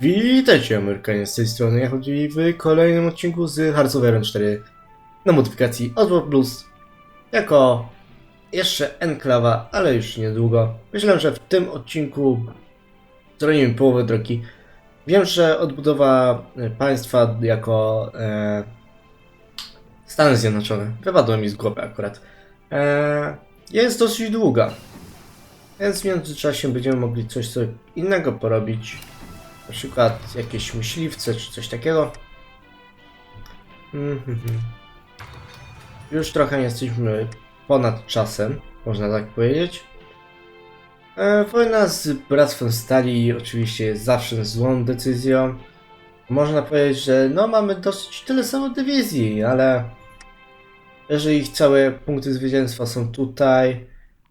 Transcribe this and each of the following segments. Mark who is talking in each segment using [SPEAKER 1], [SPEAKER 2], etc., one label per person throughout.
[SPEAKER 1] Witajcie Amerykanie z tej strony, ja chodzi w kolejnym odcinku z Iron 4 na modyfikacji Oswald Plus jako jeszcze enklawa, ale już niedługo. Myślę, że w tym odcinku zrobimy połowę drogi. Wiem, że odbudowa e, państwa jako e, Stany Zjednoczone, wypadło mi z głowy akurat, e, jest dosyć długa. Więc w międzyczasie będziemy mogli coś sobie innego porobić. Na przykład jakieś myśliwce czy coś takiego. Mhm. Już trochę jesteśmy ponad czasem, można tak powiedzieć. E, wojna z Bractwem Stali oczywiście jest zawsze złą decyzją. Można powiedzieć, że no mamy dosyć tyle samo dywizji, ale jeżeli ich całe punkty zwycięstwa są tutaj,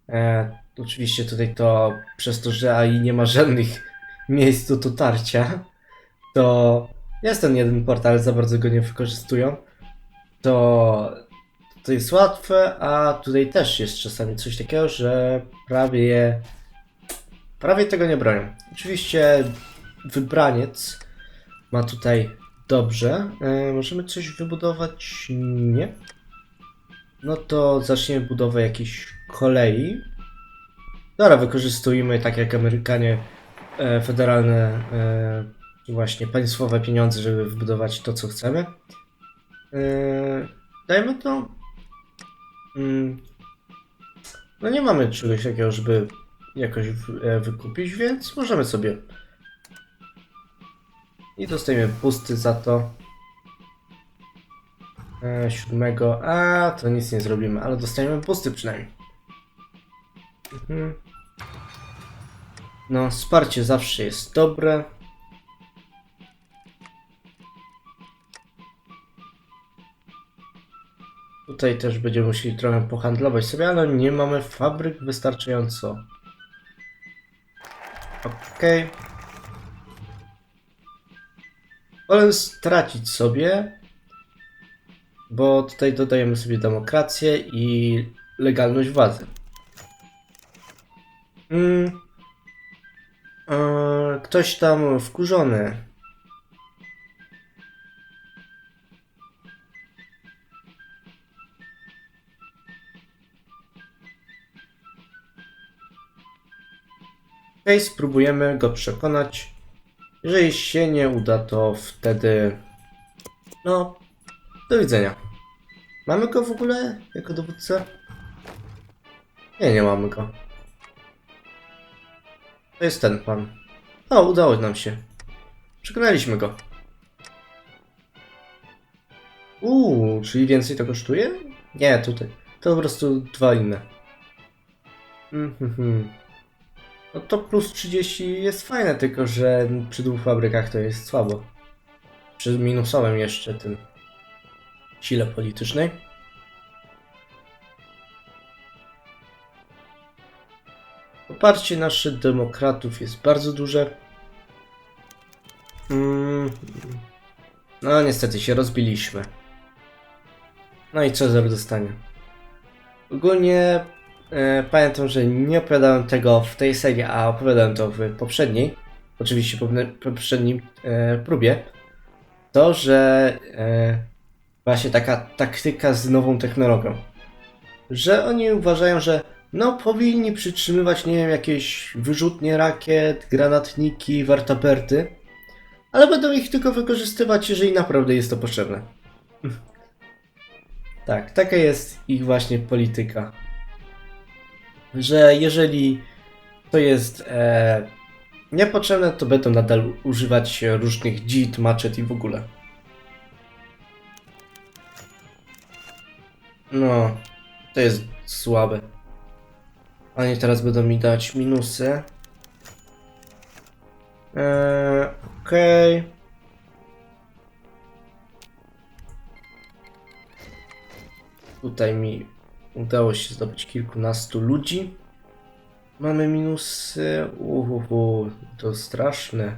[SPEAKER 1] e, oczywiście tutaj to przez to, że AI nie ma żadnych miejsc do dotarcia, to jest ten jeden portal, za bardzo go nie wykorzystują, to to jest łatwe, a tutaj też jest czasami coś takiego, że prawie prawie tego nie bronią. Oczywiście wybraniec ma tutaj dobrze. E, możemy coś wybudować? Nie. No to zaczniemy budowę jakiejś kolei. Dobra, wykorzystujmy tak jak Amerykanie federalne e, właśnie państwowe pieniądze, żeby wybudować to, co chcemy. E, dajmy to. Mm, no nie mamy czegoś takiego, żeby jakoś e, wykupić, więc możemy sobie. I dostajemy pusty za to. E, siódmego. A, to nic nie zrobimy, ale dostajemy pusty przynajmniej. Mhm. No, wsparcie zawsze jest dobre. Tutaj też będziemy musieli trochę pohandlować sobie, ale nie mamy fabryk wystarczająco. Okej. Wolę stracić sobie, bo tutaj dodajemy sobie demokrację i legalność władzy. Mm. Eee, ktoś tam wkurzony. Okej, spróbujemy go przekonać. Jeżeli się nie uda, to wtedy. No, do widzenia. Mamy go w ogóle jako dowódcę? Nie, nie mamy go. To jest ten pan. O, udało nam się. Przekonaliśmy go. Uuu, czyli więcej to kosztuje? Nie, tutaj. To po prostu dwa inne. Mhm. No to plus 30 jest fajne, tylko że przy dwóch fabrykach to jest słabo. Przy minusowym jeszcze tym sile politycznej. Poparcie naszych demokratów jest bardzo duże. Mm. No niestety się rozbiliśmy. No i Cezar dostanie. Ogólnie e, pamiętam, że nie opowiadałem tego w tej serii, a opowiadałem to w poprzedniej. Oczywiście po po poprzednim e, próbie. To, że e, właśnie taka taktyka z nową technologią. Że oni uważają, że no powinni przytrzymywać, nie wiem, jakieś wyrzutnie rakiet, granatniki, wartaperty, ale będą ich tylko wykorzystywać, jeżeli naprawdę jest to potrzebne. tak, taka jest ich właśnie polityka. Że jeżeli to jest e, niepotrzebne, to będą nadal używać różnych dzid, maczet i w ogóle. No, to jest słabe. Oni teraz będą mi dać minusy. Eee, Okej. Tutaj mi udało się zdobyć kilkunastu ludzi. Mamy minusy. Uhuhu, to straszne.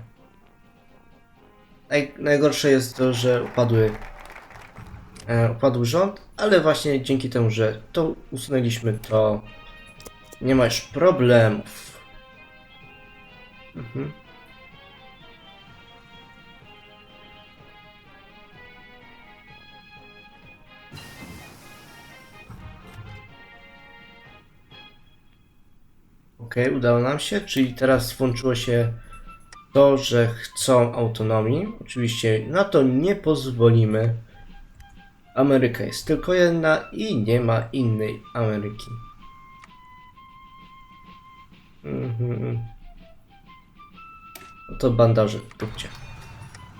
[SPEAKER 1] Naj, najgorsze jest to, że upadły, e, upadł rząd, ale właśnie dzięki temu, że to usunęliśmy, to nie masz problemów. Mhm. Ok, udało nam się, czyli teraz włączyło się to, że chcą autonomii. Oczywiście na to nie pozwolimy. Ameryka jest tylko jedna i nie ma innej Ameryki. Mhm. No to bandaże w dupcie.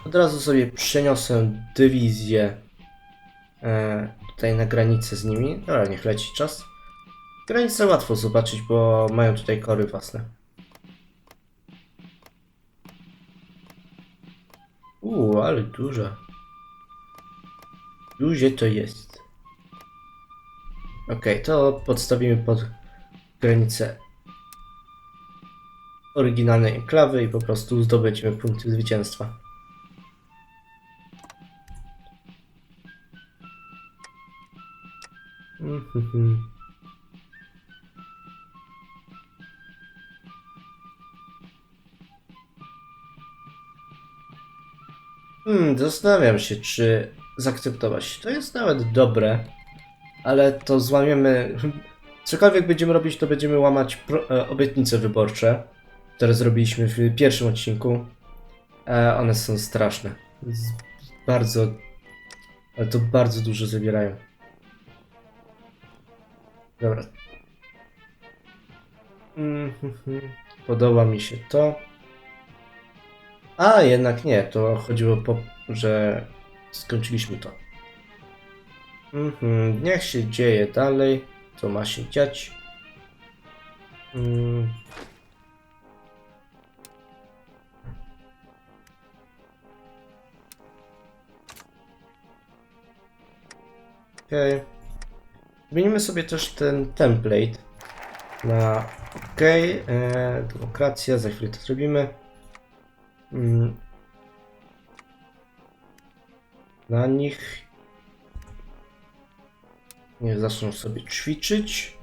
[SPEAKER 1] Od razu sobie przeniosę dywizję e, tutaj na granicę z nimi. Dobra, niech leci czas. Granicę łatwo zobaczyć, bo mają tutaj kory własne. Uuu, ale duża. Duże to jest. Okej, to podstawimy pod granicę oryginalnej enklawy i po prostu zdobędziemy punkty zwycięstwa. Mhm. Hmm, zastanawiam się, czy zaakceptować. To jest nawet dobre, ale to złamiemy. Cokolwiek będziemy robić, to będziemy łamać pro, e, obietnice wyborcze, które zrobiliśmy w pierwszym odcinku. E, one są straszne. Bardzo. Ale to bardzo dużo zabierają. Dobra. Mhm. Podoba mi się to. A, jednak nie, to chodziło po, że skończyliśmy to. Mhm, niech się dzieje dalej, co ma się dziać. Mm. Okej. Zmienimy sobie też ten template na OK. E, demokracja, za chwilę to zrobimy. Mm. Na nich nie zaczną sobie ćwiczyć.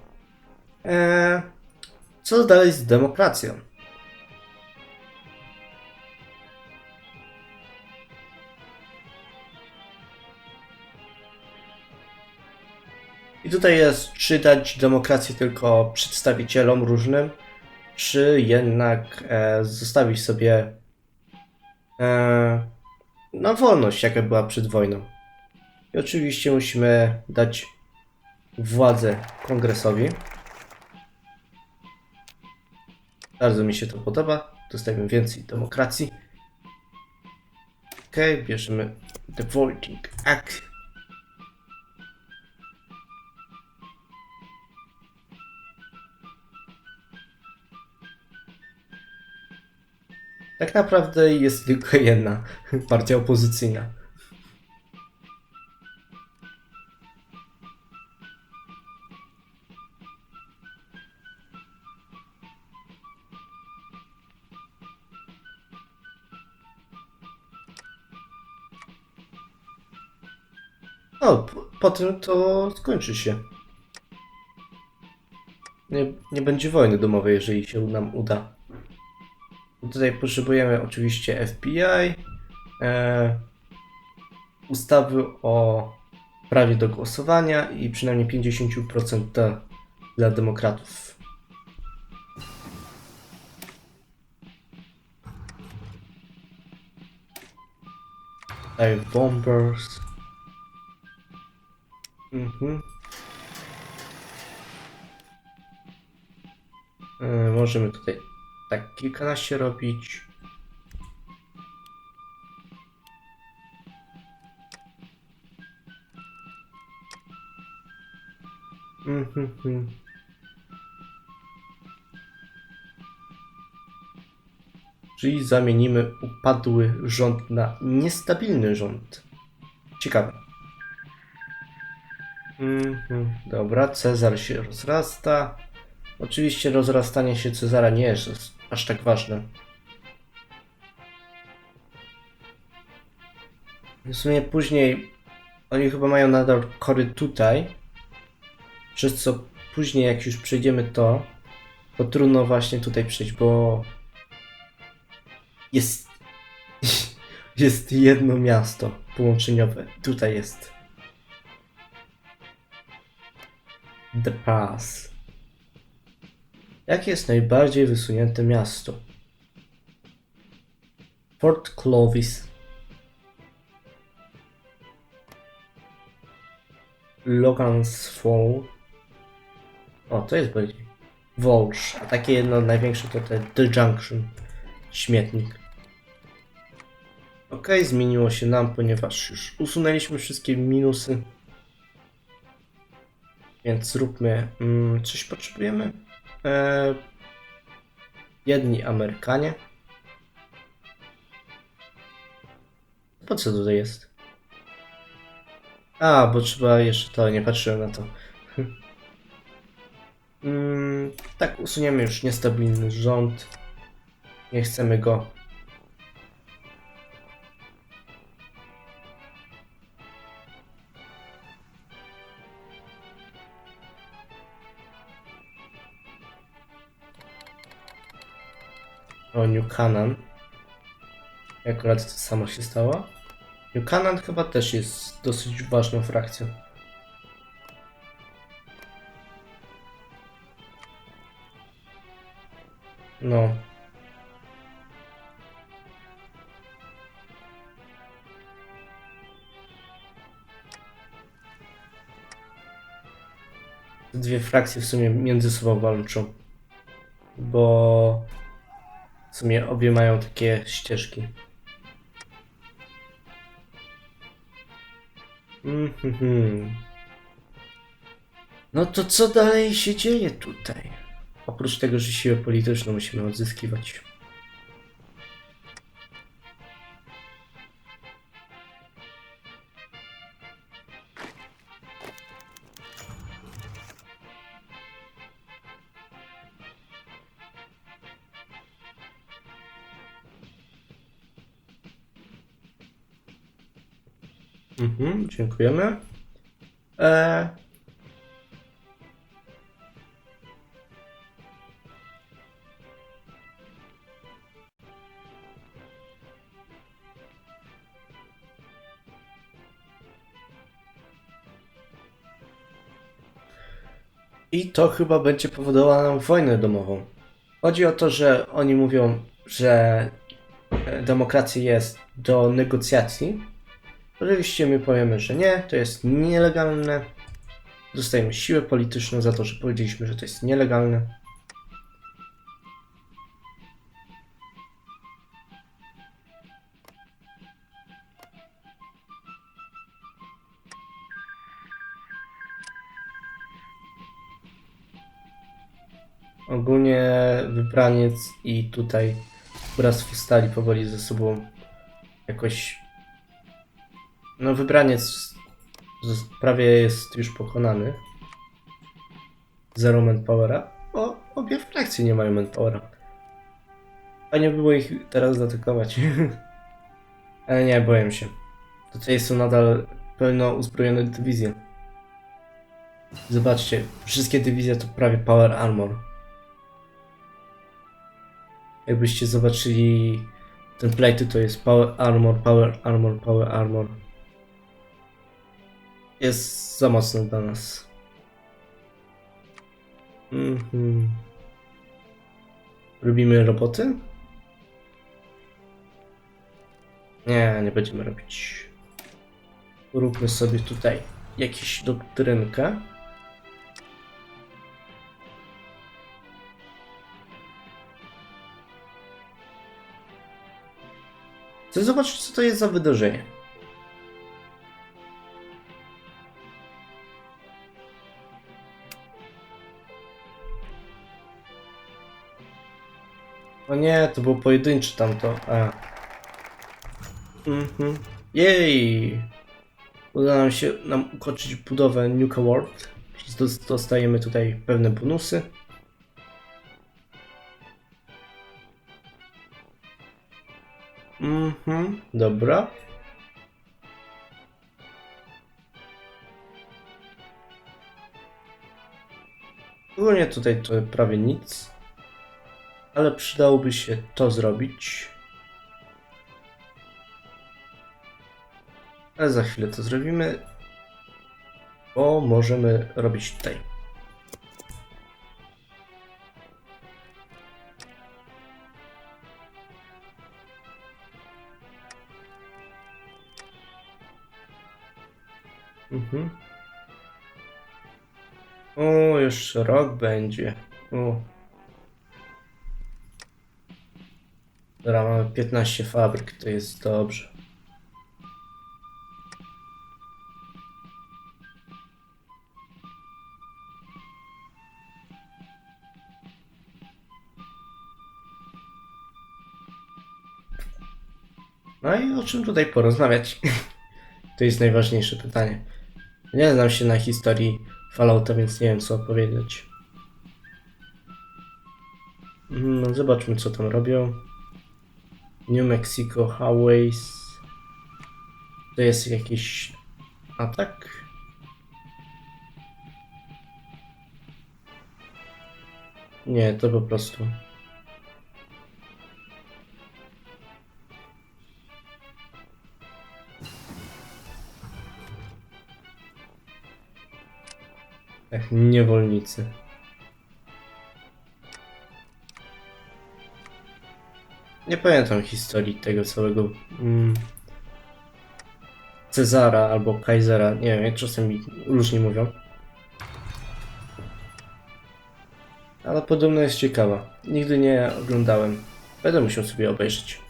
[SPEAKER 1] Eee, co dalej z demokracją? I tutaj jest, czy dać demokrację tylko przedstawicielom różnym, czy jednak e, zostawić sobie e, na wolność, jaka była przed wojną. I oczywiście musimy dać władzę kongresowi. Bardzo mi się to podoba. Dostajemy więcej demokracji. Ok, bierzemy The Voting Act. Tak naprawdę jest tylko jedna partia opozycyjna. O, po- potem to skończy się. Nie, nie będzie wojny domowej, jeżeli się nam uda. Tutaj potrzebujemy oczywiście FBI, e, ustawy o prawie do głosowania i przynajmniej 50% dla, dla demokratów. Dive bombers. Mhm. E, możemy tutaj tak kilkanaście robić. Mhm. Czyli zamienimy upadły rząd na niestabilny rząd. Ciekawe. Mhm. Dobra, Cezar się rozrasta. Oczywiście rozrastanie się Cezara nie jest aż tak ważne. W sumie później oni chyba mają nadal kory tutaj, przez co później jak już przejdziemy to, to trudno właśnie tutaj przejść, bo jest jest jedno miasto połączeniowe. Tutaj jest The Pass. Jakie jest najbardziej wysunięte miasto? Fort Clovis. Logan's Fall. O, to jest bardziej. Volge. A takie jedno największe to te The Junction. Śmietnik. Ok, zmieniło się nam, ponieważ już usunęliśmy wszystkie minusy. Więc zróbmy. Mm, coś potrzebujemy? E, jedni Amerykanie. Po co tutaj jest? A, bo trzeba jeszcze to, nie patrzyłem na to. mm, tak, usuniemy już niestabilny rząd. Nie chcemy go. O, New Canaan. Akurat to samo się stało. New Canaan chyba też jest dosyć ważną frakcją. No. Dwie frakcje w sumie między sobą walczą. Bo w sumie obie mają takie ścieżki. Mhm. No to co dalej się dzieje tutaj? Oprócz tego, że siłę polityczną musimy odzyskiwać. Mhm, dziękujemy. E... I to chyba będzie powodowało nam wojnę domową. Chodzi o to, że oni mówią, że e, demokracja jest do negocjacji, Oczywiście my powiemy, że nie, to jest nielegalne. Dostajemy siłę polityczną za to, że powiedzieliśmy, że to jest nielegalne. Ogólnie wybraniec i tutaj Bractwo Stali powoli ze sobą jakoś no, wybraniec prawie jest już pokonany. Zero manpowera. O, obie frakcje nie mają manpowera. Fajnie by było ich teraz zaatakować. Ale nie, boję się. Tutaj są nadal pełno uzbrojone dywizje. Zobaczcie, wszystkie dywizje to prawie power armor. Jakbyście zobaczyli ten plate, to jest power armor, power armor, power armor jest za mocny dla nas. Mhm. Robimy roboty? Nie, nie będziemy robić. Róbmy sobie tutaj jakąś doktrynkę. Chcę zobaczyć, co to jest za wydarzenie. Nie, to był pojedynczy tamto. A. Mhm. Jej! Udało nam się nam ukończyć budowę Nuka World. Dostajemy tutaj pewne bonusy. Mhm, dobra. Ogólnie tutaj to prawie nic ale przydałoby się to zrobić. Ale za chwilę to zrobimy, bo możemy robić tutaj. Mhm. O, jeszcze rok będzie. O. Dobra, mamy 15 fabryk, to jest dobrze. No i o czym tutaj porozmawiać? To jest najważniejsze pytanie. Nie znam się na historii Fallouta, więc nie wiem co odpowiedzieć. No, zobaczmy co tam robią. New Mexico Highways. To jest jakiś atak? Nie, to po prostu. Ech, niewolnicy. Nie pamiętam historii tego całego mm, Cezara albo Kaisera. Nie wiem, czasem różnie mówią. Ale podobno jest ciekawa. Nigdy nie oglądałem. Będę musiał sobie obejrzeć.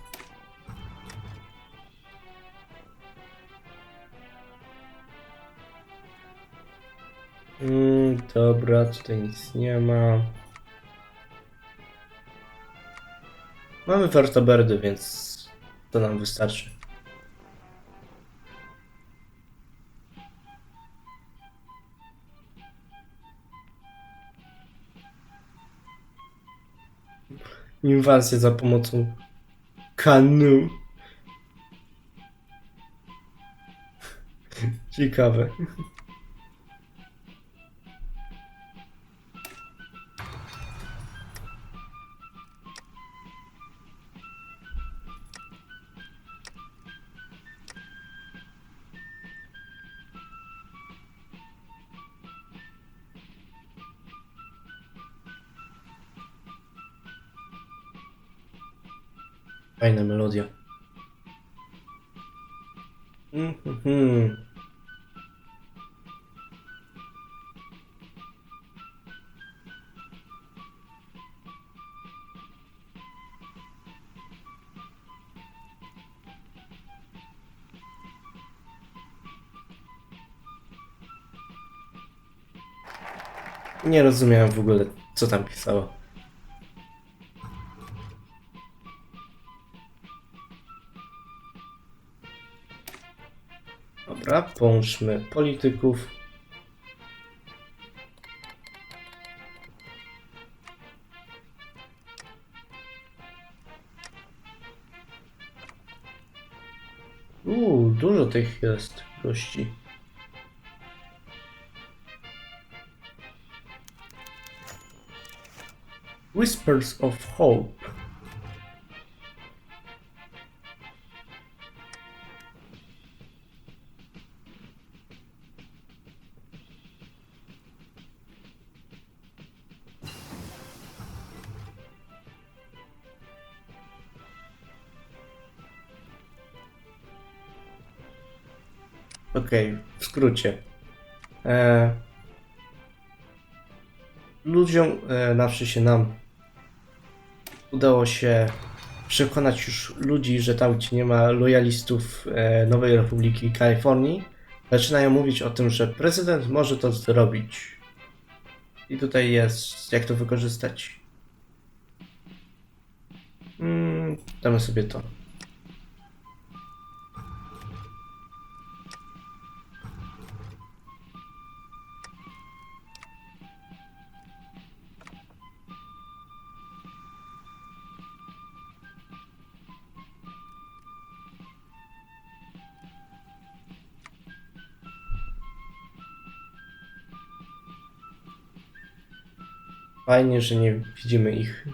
[SPEAKER 1] Mm, dobra, tutaj nic nie ma. Mamy verteberdy, więc to nam wystarczy. Inwazja za pomocą kanu. Ciekawe. Fajna melodia. Mhm. Nie rozumiałem w ogóle, co tam pisało. Połączmy polityków. Uuu, dużo tych jest gości. Whispers of Hope. Okej, w skrócie. E, ludziom, e, znaczy się nam, udało się przekonać już ludzi, że tam gdzie nie ma lojalistów e, Nowej Republiki Kalifornii, zaczynają mówić o tym, że prezydent może to zrobić. I tutaj jest, jak to wykorzystać. Mm, damy sobie to. Fajnie, że nie widzimy ich.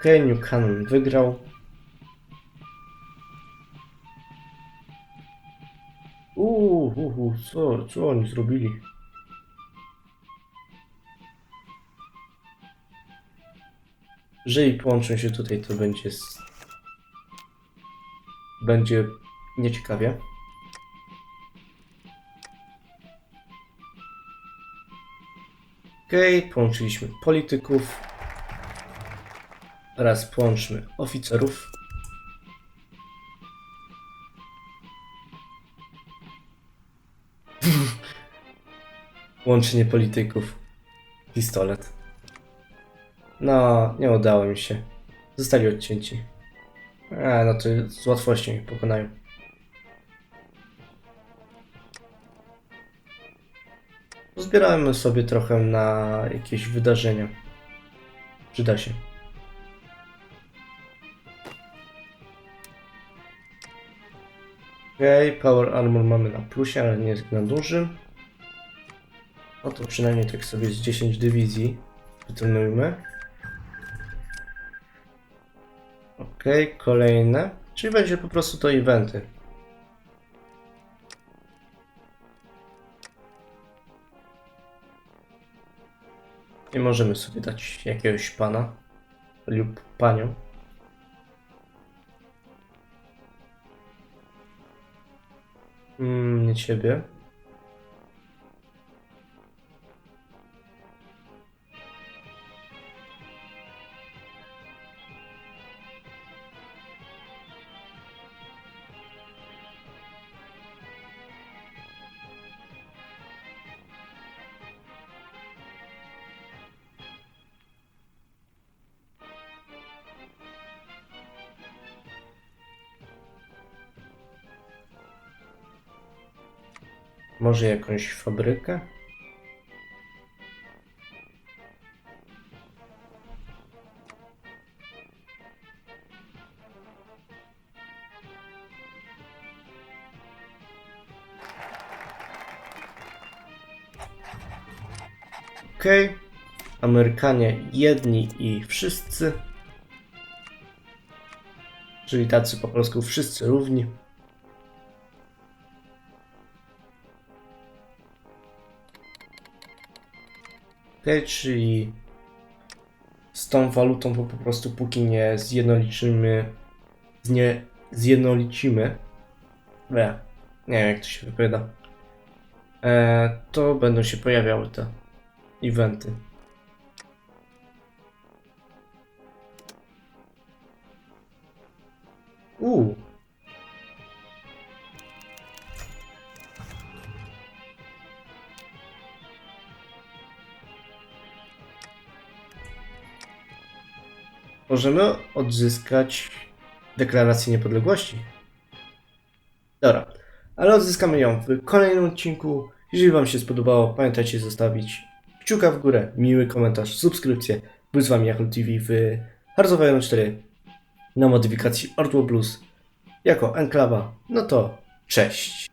[SPEAKER 1] Okej, okay, New wygrał. Uuu, uuu, co, co oni zrobili? Jeżeli połączą się tutaj, to będzie... s- Będzie nieciekawie. Okej, połączyliśmy polityków. Teraz połączmy oficerów. Łączenie polityków. Pistolet. No, nie udało mi się. Zostali odcięci. A, no to z łatwością ich pokonają. Zbieramy sobie trochę na jakieś wydarzenia. Przyda się. Okej, Power Armor mamy na plusie, ale nie jest na dużym. No to przynajmniej tak sobie z 10 dywizji wytrenujmy. Okej, kolejne. Czyli będzie po prostu to eventy. Nie możemy sobie dać jakiegoś pana lub panią. Mm, nie ciebie. Może jakąś fabrykę? Okej. Amerykanie jedni i wszyscy. Czyli tacy po polsku wszyscy równi. Czyli z tą walutą po, po prostu póki nie zjednoliczymy, nie zjednolicimy, e, nie wiem jak to się wypowiada, e, to będą się pojawiały te eventy. Uuu. Możemy odzyskać deklarację niepodległości. Dobra, ale odzyskamy ją w kolejnym odcinku. Jeżeli Wam się spodobało, pamiętajcie zostawić kciuka w górę, miły komentarz, subskrypcję. Był z Wami Yahoo TV w Hearts 4 na modyfikacji Ortwo Plus jako enklawa. No to cześć!